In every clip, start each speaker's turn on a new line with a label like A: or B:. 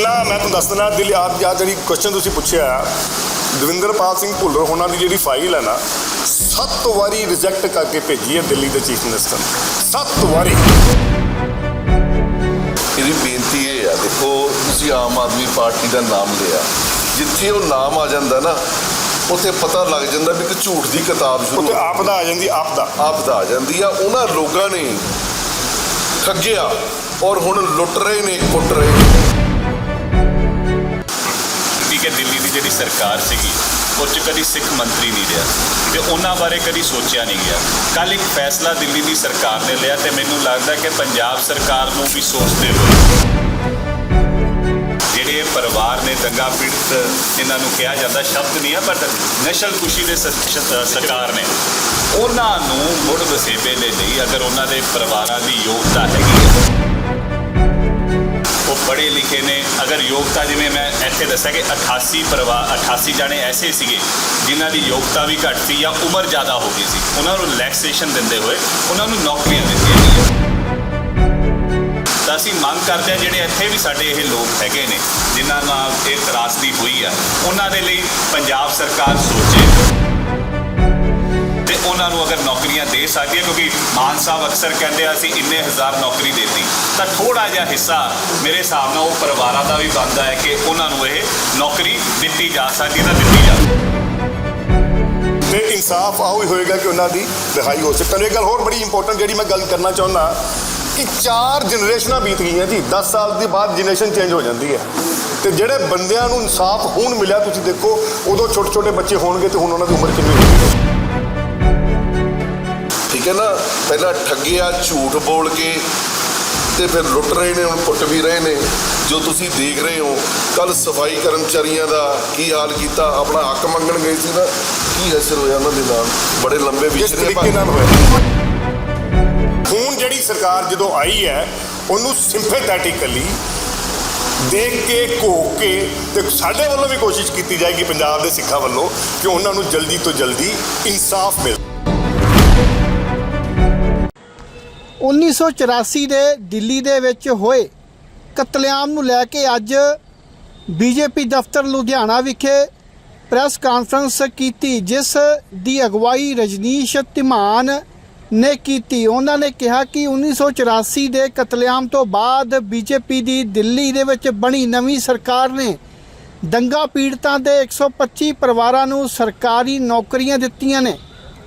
A: ਨਾ ਮੈਂ ਤੁਹਾਨੂੰ ਦੱਸ ਦਿੰਦਾ ਦਿੱਲੀ ਆਪ ਜਾਂ ਜਿਹੜੀ ਕੁਐਸਚਨ ਤੁਸੀਂ ਪੁੱਛਿਆ ਦਵਿੰਦਰਪਾਲ ਸਿੰਘ ਭੁੱਲਰ ਉਹਨਾਂ ਦੀ ਜਿਹੜੀ ਫਾਈਲ ਹੈ ਨਾ ਸੱਤ ਵਾਰੀ ਰਿਜੈਕਟ ਕਰਕੇ ਭੇਜੀ ਹੈ ਦਿੱਲੀ ਦੇ ਚੀਫ ਮਿਨਿਸਟਰ ਸੱਤ ਵਾਰੀ।
B: ਇਹਦੀ ਬੇਨਤੀ ਇਹ ਆ ਦੇਖੋ ਤੁਸੀਂ ਆਮ ਆਦਮੀ ਪਾਰਟੀ ਦਾ ਨਾਮ ਲਿਆ। ਜਿੱਥੇ ਉਹ ਨਾਮ ਆ ਜਾਂਦਾ ਨਾ ਉੱਥੇ ਪਤਾ ਲੱਗ ਜਾਂਦਾ ਵੀ ਇੱਕ ਝੂਠ ਦੀ ਕਿਤਾਬ ਸ਼ੁਰੂ
A: ਉੱਥੇ ਆਪਦਾ ਆ ਜਾਂਦੀ ਆਪਦਾ।
B: ਆਪਦਾ ਆ ਜਾਂਦੀ ਆ ਉਹਨਾਂ ਲੋਕਾਂ ਨੇ ਠੱਗਿਆ ਔਰ ਹੁਣ ਲੁੱਟ ਰਹੇ ਨੇ ਕੁੱਟ ਰਹੇ ਨੇ।
C: ਜਿਹੜੀ ਸਰਕਾਰ ਸੀਗੀ, ਉਹ 'ਚ ਕਦੀ ਸਿੱਖ ਮੰਤਰੀ ਨਹੀਂ ਰਿਹਾ ਤੇ ਉਹਨਾਂ ਬਾਰੇ ਕਦੀ ਸੋਚਿਆ ਨਹੀਂ ਗਿਆ। ਕੱਲ ਇੱਕ ਫੈਸਲਾ ਦਿੱਲੀ ਦੀ ਸਰਕਾਰ ਨੇ ਲਿਆ ਤੇ ਮੈਨੂੰ ਲੱਗਦਾ ਕਿ ਪੰਜਾਬ ਸਰਕਾਰ ਨੂੰ ਵੀ ਸੋਚਦੇ ਹੋਏ ਜਿਹੜੇ ਪਰਿਵਾਰ ਨੇ ਦੰਗਾ ਪੀੜਤ, ਇਹਨਾਂ ਨੂੰ ਕਿਹਾ ਜਾਂਦਾ ਸ਼ਬਦ ਨਹੀਂ ਆ, ਪਰ ਨਸ਼ਲ ਖੁਸ਼ੀ ਦੇ ਸਰਕਾਰ ਨੇ। ਉਹਨਾਂ ਨੂੰ ਮੁੜ ਵਸੇਬੇ ਦੇ ਲਈ, ਅਗਰ ਉਹਨਾਂ ਦੇ ਪਰਿਵਾਰਾਂ ਦੀ ਯੋਗਤਾ ਹੈਗੀ ਹੈ। ਪੜ੍ਹੇ ਲਿਖੇ ਨੇ। ਅਗਰ ਯੋਗਤਾ ਜਿਵੇਂ ਮੈਂ ਇੱਥੇ ਦੱਸਿਆ ਕਿ 88 ਪਰਿਵਾਰ 88 ਜਾਣੇ ਐਸੇ ਸੀਗੇ ਜਿਨ੍ਹਾਂ ਦੀ ਯੋਗਤਾ ਵੀ ਘੱਟ ਸੀ ਜਾਂ ਉਮਰ ਜ਼ਿਆਦਾ ਹੋ ਗਈ ਸੀ। ਉਹਨਾਂ ਨੂੰ ਰਿਲੈਕਸੇਸ਼ਨ ਦਿੰਦੇ ਹੋਏ ਉਹਨਾਂ ਨੂੰ ਨੌਕਰੀਆਂ ਦਿੱਤੀਆਂ ਗਈਆਂ। ਤਾਂ ਅਸੀਂ ਮੰਗ ਕਰਦੇ ਹਾਂ ਜਿਹੜੇ ਇੱਥੇ ਵੀ ਸਾਡੇ ਇਹ ਲੋਕ ਹੈਗੇ ਨੇ, ਜਿਨ੍ਹਾਂ ਨਾਲ ਇਹ ਤਰਾਸਦੀ ਹੋਈ ਆ, ਉਹਨਾਂ ਦੇ ਲਈ ਪੰਜਾਬ ਸਰਕਾਰ ਸੋਚੇ। ਉਹਨਾਂ ਨੂੰ ਅਗਰ ਨੌਕਰੀਆਂ ਦੇ ਸਕਦੀ ਹੈ, ਕਿਉਂਕਿ ਮਾਨ ਸਾਹਿਬ ਅਕਸਰ ਕਹਿੰਦੇ ਆ, ਅਸੀਂ ਇੰਨੇ ਹਜ਼ਾਰ ਨੌਕਰੀ ਦੇਤੀ। ਤਾਂ ਥੋੜਾ ਜਿਹਾ ਹਿੱਸਾ ਮੇਰੇ ਹਿਸਾਬ ਨਾਲ ਉਹ ਪਰਿਵਾਰਾਂ ਦਾ ਵੀ ਬਣਦਾ ਹੈ ਕਿ ਉਹਨਾਂ ਨੂੰ ਇਹ ਨੌਕਰੀ ਦਿੱਤੀ ਜਾ ਸਕਦੀ ਹੈ ਤਾਂ ਦਿੱਤੀ ਜਾਵੇ
A: ਤੇ ਇਨਸਾਫ ਆਉ ਹੀ ਹੋਏਗਾ ਕਿ ਉਹਨਾਂ ਦੀ ਰਿਹਾਈ ਹੋ ਸਕੇ। ਤੁਹਾਨੂੰ ਇੱਕ ਗੱਲ ਹੋਰ ਬੜੀ ਇੰਪੋਰਟੈਂਟ ਜਿਹੜੀ ਮੈਂ ਗੱਲ ਕਰਨਾ ਚਾਹੁੰਦਾ ਕਿ ਚਾਰ ਜਨਰੇਸ਼ਨਾਂ ਬੀਤ ਗਈਆਂ ਜੀ। 10 ਸਾਲ ਦੇ ਬਾਅਦ ਜਨਰੇਸ਼ਨ ਚੇਂਜ ਹੋ ਜਾਂਦੀ ਹੈ। ਤੇ ਜਿਹੜੇ ਬੰਦਿਆਂ ਨੂੰ ਇਨਸਾਫ ਹੁਣ ਮਿਲਿਆ, ਤੁਸੀਂ ਦੇਖੋ, ਉਦੋਂ ਛੋਟੇ ਛੋਟੇ ਬੱਚੇ ਹੋਣਗੇ ਤੇ ਹੁਣ ਉਹਨਾਂ ਦੀ ਉਮਰ ਕਿੰਨੀ ਹੋਵੇਗੀ
B: ਠੀਕ ਹੈ ਨਾ ਪਹਿਲਾਂ ਠੱਗਿਆ ਝੂਠ ਬੋਲ ਕੇ ਤੇ ਫਿਰ ਲੁੱਟ ਰਹੇ ਨੇ ਹੁਣ ਕੁੱਟ ਵੀ ਰਹੇ ਨੇ। ਜੋ ਤੁਸੀਂ ਦੇਖ ਰਹੇ ਹੋ ਕੱਲ ਸਫ਼ਾਈ ਕਰਮਚਾਰੀਆਂ ਦਾ ਕੀ ਹਾਲ ਕੀਤਾ? ਆਪਣਾ ਹੱਕ ਮੰਗਣ ਗਏ ਸੀ ਨਾ। ਕੀ ਅਸਰ ਹੋਇਆ ਉਹਨਾਂ ਦੇ ਨਾਲ? ਬੜੇ ਲੰਬੇ ਵਿਚਰੇ
A: ਤਰੀਕੇ ਨਾਲ ਹੋਇਆ ਹੁਣ ਜਿਹੜੀ ਸਰਕਾਰ ਜਦੋਂ ਆਈ ਹੈ ਉਹਨੂੰ ਸਿੰਪੈਥੈਟਿਕਲੀ ਦੇਖ ਕੇ ਘੋਕ ਕੇ ਤੇ ਸਾਡੇ ਵੱਲੋਂ ਵੀ ਕੋਸ਼ਿਸ਼ ਕੀਤੀ ਜਾਏਗੀ ਪੰਜਾਬ ਦੇ ਸਿੱਖਾਂ ਵੱਲੋਂ ਕਿ ਉਹਨਾਂ ਨੂੰ ਜਲਦੀ ਤੋਂ ਜਲਦੀ ਇਨਸਾਫ ਮਿਲੇ
D: 1984 ਦੇ ਦਿੱਲੀ ਦੇ ਵਿੱਚ ਹੋਏ ਕਤਲੇਆਮ ਨੂੰ ਲੈ ਕੇ ਅੱਜ ਬੀਜੇਪੀ ਦਫ਼ਤਰ ਲੁਧਿਆਣਾ ਵਿਖੇ ਪ੍ਰੈਸ ਕਾਨਫਰੰਸ ਕੀਤੀ, ਜਿਸ ਦੀ ਅਗਵਾਈ ਰਜਨੀਸ਼ ਤਿਮਾਨ ਨੇ ਕੀਤੀ। ਉਹਨਾਂ ਨੇ ਕਿਹਾ ਕਿ 1984 ਦੇ ਕਤਲੇਆਮ ਤੋਂ ਬਾਅਦ ਬੀਜੇਪੀ ਦੀ ਦਿੱਲੀ ਦੇ ਵਿੱਚ ਬਣੀ ਨਵੀਂ ਸਰਕਾਰ ਨੇ ਦੰਗਾ ਪੀੜਤਾਂ ਦੇ 125 ਪਰਿਵਾਰਾਂ ਨੂੰ ਸਰਕਾਰੀ ਨੌਕਰੀਆਂ ਦਿੱਤੀਆਂ ਨੇ।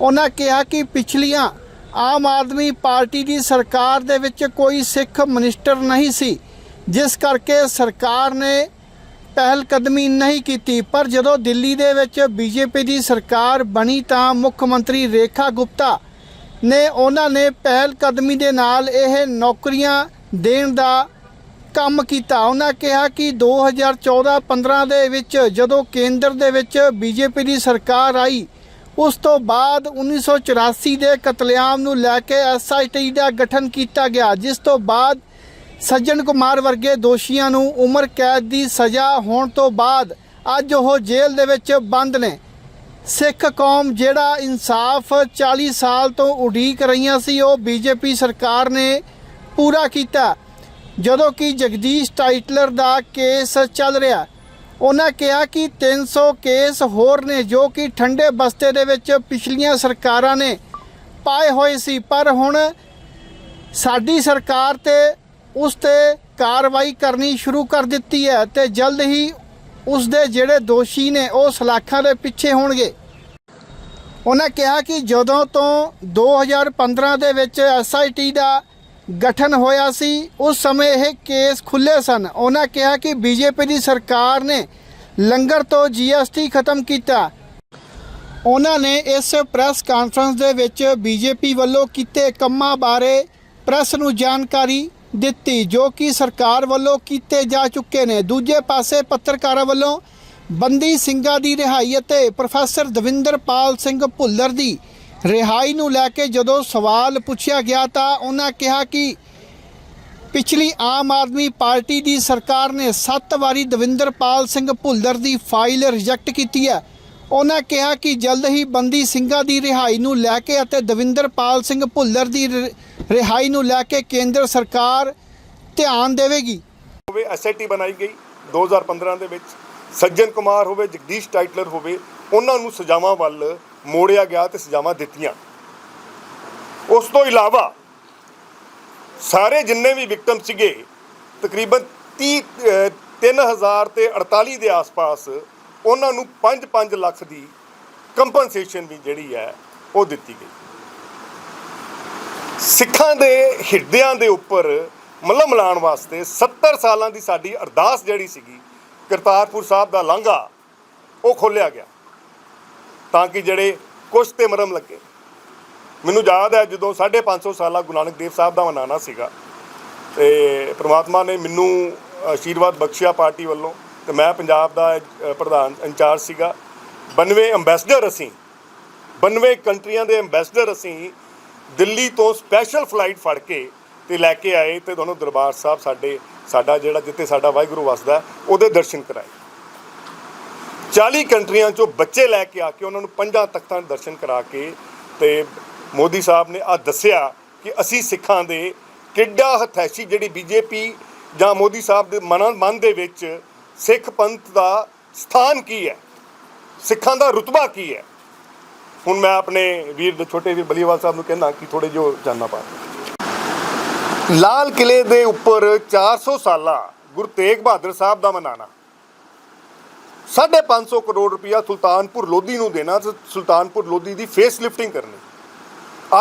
D: ਉਹਨਾਂ ਕਿਹਾ ਕਿ ਪਿਛਲੀਆਂ ਆਮ ਆਦਮੀ ਪਾਰਟੀ ਦੀ ਸਰਕਾਰ ਦੇ ਵਿੱਚ ਕੋਈ ਸਿੱਖ ਮਿਨਿਸਟਰ ਨਹੀਂ ਸੀ, ਜਿਸ ਕਰਕੇ ਸਰਕਾਰ ਨੇ ਪਹਿਲ ਕਦਮੀ ਨਹੀਂ ਕੀਤੀ। ਪਰ ਜਦੋਂ ਦਿੱਲੀ ਦੇ ਵਿੱਚ ਬੀਜੇਪੀ ਦੀ ਸਰਕਾਰ ਬਣੀ ਤਾਂ ਮੁੱਖ ਮੰਤਰੀ ਰੇਖਾ ਗੁਪਤਾ ਨੇ ਉਹਨਾਂ ਨੇ ਪਹਿਲ ਕਦਮੀ ਦੇ ਨਾਲ ਇਹ ਨੌਕਰੀਆਂ ਦੇਣ ਦਾ ਕੰਮ ਕੀਤਾ। ਉਹਨਾਂ ਕਿਹਾ ਕਿ 2014-15 ਦੇ ਵਿੱਚ ਜਦੋਂ ਕੇਂਦਰ ਦੇ ਵਿੱਚ ਬੀਜੇਪੀ ਦੀ ਸਰਕਾਰ ਆਈ ਉਸ ਤੋਂ ਬਾਅਦ 1984 ਦੇ ਕਤਲੇਆਮ ਨੂੰ ਲੈ ਕੇ ਐਸਆਈਟੀ ਦਾ ਗਠਨ ਕੀਤਾ ਗਿਆ, ਜਿਸ ਤੋਂ ਬਾਅਦ ਸੱਜਣ ਕੁਮਾਰ ਵਰਗੇ ਦੋਸ਼ੀਆਂ ਨੂੰ ਉਮਰ ਕੈਦ ਦੀ ਸਜ਼ਾ ਹੋਣ ਤੋਂ ਬਾਅਦ ਅੱਜ ਉਹ ਜੇਲ੍ਹ ਦੇ ਵਿੱਚ ਬੰਦ ਨੇ। ਸਿੱਖ ਕੌਮ ਜਿਹੜਾ ਇਨਸਾਫ 40 ਸਾਲ ਤੋਂ ਉਡੀਕ ਰਹੀਆਂ ਸੀ, ਉਹ ਬੀਜੇਪੀ ਸਰਕਾਰ ਨੇ ਪੂਰਾ ਕੀਤਾ, ਜਦੋਂ ਕਿ ਜਗਦੀਸ਼ ਟਾਈਟਲਰ ਦਾ ਕੇਸ ਚੱਲ ਰਿਹਾ। ਉਹਨਾਂ ਕਿਹਾ ਕਿ 300 ਕੇਸ ਹੋਰ ਨੇ ਜੋ ਕਿ ਠੰਡੇ ਬਸਤੇ ਦੇ ਵਿੱਚ ਪਿਛਲੀਆਂ ਸਰਕਾਰਾਂ ਨੇ ਪਾਏ ਹੋਏ ਸੀ। ਪਰ ਹੁਣ ਸਾਡੀ ਸਰਕਾਰ ਤੇ ਉਸ ਤੇ ਕਾਰਵਾਈ ਕਰਨੀ ਸ਼ੁਰੂ ਕਰ ਦਿੱਤੀ ਹੈ ਤੇ ਜਲਦ ਹੀ ਉਸ ਦੇ ਜਿਹੜੇ ਦੋਸ਼ੀ ਨੇ ਉਹ ਸਲਾਖਾਂ ਦੇ ਪਿੱਛੇ ਹੋਣਗੇ। ਉਹਨਾਂ ਕਿਹਾ ਕਿ ਜਦੋਂ ਤੋਂ 2015 ਦੇ ਵਿੱਚ ਐਸਆਈਟੀ ਦਾ ਗਠਨ ਹੋਇਆ ਸੀ, ਉਸ ਸਮੇਂ ਇਹ ਕੇਸ ਖੁੱਲੇ ਸਨ। ਉਹਨਾਂ ਕਿਹਾ ਕਿ ਬੀਜੇਪੀ ਦੀ ਸਰਕਾਰ ਨੇ ਲੰਗਰ ਤੋਂ ਜੀਐਸਟੀ ਖਤਮ ਕੀਤਾ। ਉਹਨਾਂ ਨੇ ਇਸ ਪ੍ਰੈਸ ਕਾਨਫਰੰਸ ਦੇ ਵਿੱਚ ਬੀਜੇਪੀ ਵੱਲੋਂ ਕੀਤੇ ਕੰਮਾਂ ਬਾਰੇ ਪ੍ਰੈਸ ਨੂੰ ਜਾਣਕਾਰੀ ਦਿੱਤੀ, ਜੋ ਕਿ ਸਰਕਾਰ ਵੱਲੋਂ ਕੀਤੇ ਜਾ ਚੁੱਕੇ ਨੇ। ਦੂਜੇ ਪਾਸੇ ਪੱਤਰਕਾਰਾਂ ਵੱਲੋਂ ਬੰਦੀ ਸਿੰਘਾਂ ਦੀ ਰਿਹਾਈ ਅਤੇ ਪ੍ਰੋਫੈਸਰ ਦਵਿੰਦਰਪਾਲ ਸਿੰਘ ਭੁੱਲਰ ਦੀ ਰਿਹਾਈ ਨੂੰ ਲੈ ਕੇ ਜਦੋਂ ਸਵਾਲ ਪੁੱਛਿਆ ਗਿਆ ਤਾਂ ਉਹਨਾਂ ਕਿਹਾ ਕਿ ਪਿਛਲੀ ਆਮ ਆਦਮੀ ਪਾਰਟੀ ਦੀ ਸਰਕਾਰ ਨੇ 7 ਵਾਰੀ ਦਵਿੰਦਰਪਾਲ ਸਿੰਘ ਭੁੱਲਰ ਦੀ ਫਾਈਲ ਰਿਜੈਕਟ ਕੀਤੀ ਹੈ। ਉਹਨਾਂ ਕਿਹਾ ਕਿ ਜਲਦ ਹੀ ਬੰਦੀ ਸਿੰਘਾਂ ਦੀ ਰਿਹਾਈ ਨੂੰ ਲੈ ਕੇ ਅਤੇ ਦਵਿੰਦਰਪਾਲ ਸਿੰਘ ਭੁੱਲਰ ਦੀ ਰ- ਰਿਹਾਈ ਨੂੰ ਲੈ ਕੇ ਕੇਂਦਰ ਸਰਕਾਰ ਧਿਆਨ ਦੇਵੇਗੀ।
A: ਹੋਵੇ ਐਸਆਈਟੀ ਬਣਾਈ ਗਈ 2015 ਦੇ ਵਿੱਚ, ਸੱਜਣ ਕੁਮਾਰ ਹੋਵੇ, ਜਗਦੀਸ਼ ਟਾਈਟਲਰ ਹੋਵੇ, ਉਹਨਾਂ ਨੂੰ ਸਜ਼ਾਵਾਂ ਵੱਲ ਮੋੜਿਆ ਗਿਆ ਤੇ ਸਜ਼ਾਵਾਂ ਦਿੱਤੀਆਂ। ਉਸ ਤੋਂ ਇਲਾਵਾ ਸਾਰੇ ਜਿੰਨੇ ਵੀ ਵਿਕਟਮ ਸੀਗੇ ਤਕਰੀਬਨ 30 ਅਹ, 3000 ਤੇ 48 ਦੇ ਆਸ-ਪਾਸ ਉਹਨਾਂ ਨੂੰ 5-5 ਲੱਖ ਦੀ ਕੰਪਨਸੇਸ਼ਨ ਵੀ ਜਿਹੜੀ ਹੈ ਉਹ ਦਿੱਤੀ ਗਈ। ਸਿੱਖਾਂ ਦੇ ਹਿਰਦਿਆਂ ਦੇ ਉੱਪਰ ਮੱਲਮ ਲਾਉਣ ਵਾਸਤੇ 70 ਸਾਲਾਂ ਦੀ ਸਾਡੀ ਅਰਦਾਸ ਜਿਹੜੀ ਸੀਗੀ ਕਰਤਾਰਪੁਰ ਸਾਹਿਬ ਦਾ ਲਾਂਘਾ ਉਹ ਖੋਲਿਆ ਗਿਆ। ਤਾਂ ਕਿ ਜਿਹੜੇ ਕੁਛ ਤੇ ਮਰਮ ਲੱਗੇ। ਮੈਨੂੰ ਯਾਦ ਹੈ ਜਦੋਂ 550 ਸਾਲਾ ਗੁਰੂ ਨਾਨਕ ਦੇਵ ਸਾਹਿਬ ਦਾ ਮਨਾਣਾ ਸੀਗਾ ਤੇ ਪ੍ਰਮਾਤਮਾ ਨੇ ਮੈਨੂੰ ਆਸ਼ੀਰਵਾਦ ਬਖਸ਼ਿਆ ਪਾਰਟੀ ਵੱਲੋਂ ਤੇ ਮੈਂ ਪੰਜਾਬ ਦਾ ਪ੍ਰਧਾਨ ਇੰਚਾਰਜ ਸੀਗਾ। 92 ਅੰਬੈਸਡਰ ਅਸੀਂ 92 ਕੰਟਰੀਆਂ ਦੇ ਅੰਬੈਸਡਰ ਅਸੀਂ ਦਿੱਲੀ ਤੋਂ ਸਪੈਸ਼ਲ ਫਲਾਈਟ ਫੜ ਕੇ ਤੇ ਲੈ ਕੇ ਆਏ ਤੇ ਤੁਹਾਨੂੰ ਦਰਬਾਰ ਸਾਹਿਬ ਸਾਡੇ, ਸਾਡਾ ਜਿਹੜਾ ਜਿੱਥੇ ਸਾਡਾ ਵਾਹਿਗੁਰੂ ਵਸਦਾ, ਉਹਦੇ ਦਰਸ਼ਨ ਕਰਾਏ। 40 ਕੰਟਰੀਆਂ ਚੋਂ ਬੱਚੇ ਲੈ ਕੇ ਆ ਕੇ ਉਹਨਾਂ ਨੂੰ ਪੰਜਾਂ ਤਖਤਾਂ ਦੇ ਦਰਸ਼ਨ ਕਰਾ ਕੇ ਤੇ ਮੋਦੀ ਸਾਹਿਬ ਨੇ ਆ ਦੱਸਿਆ ਕਿ ਅਸੀਂ ਸਿੱਖਾਂ ਦੇ ਕਿੱਡਾ ਹਥੈਸ਼ੀ ਜਿਹੜੀ ਬੀਜੇਪੀ ਜਾਂ ਮੋਦੀ ਸਾਹਿਬ ਦੇ ਮਨ ਮਨ ਦੇ ਵਿੱਚ ਸਿੱਖ ਪੰਥ ਦਾ ਸਥਾਨ ਕੀ ਹੈ? ਸਿੱਖਾਂ ਦਾ ਰੁਤਬਾ ਕੀ ਹੈ? ਹੁਣ ਮੈਂ ਆਪਣੇ ਵੀਰ ਦੇ ਛੋਟੇ ਵੀਰ ਬਲੀਵਾਲ ਸਾਹਿਬ ਨੂੰ ਕਹਿੰਦਾ ਕਿ ਥੋੜੇ ਜਿਹਾ ਜਾਨਣਾ ਪਾ ਲਾਲ ਕਿਲੇ ਦੇ ਉੱਪਰ 400 ਸਾਲਾ ਗੁਰੂ ਤੇਗ ਬਹਾਦਰ ਸਾਹਿਬ ਦਾ ਮਨਾਣਾ। 550 ਕਰੋੜ ਰੁਪਇਆ ਸੁਲਤਾਨਪੁਰ ਲੋਧੀ ਨੂੰ ਦੇਣਾ ਤੇ ਸੁਲਤਾਨਪੁਰ ਲੋਧੀ ਦੀ ਫੇਸ ਲਿਫਟਿੰਗ ਕਰਨੀ।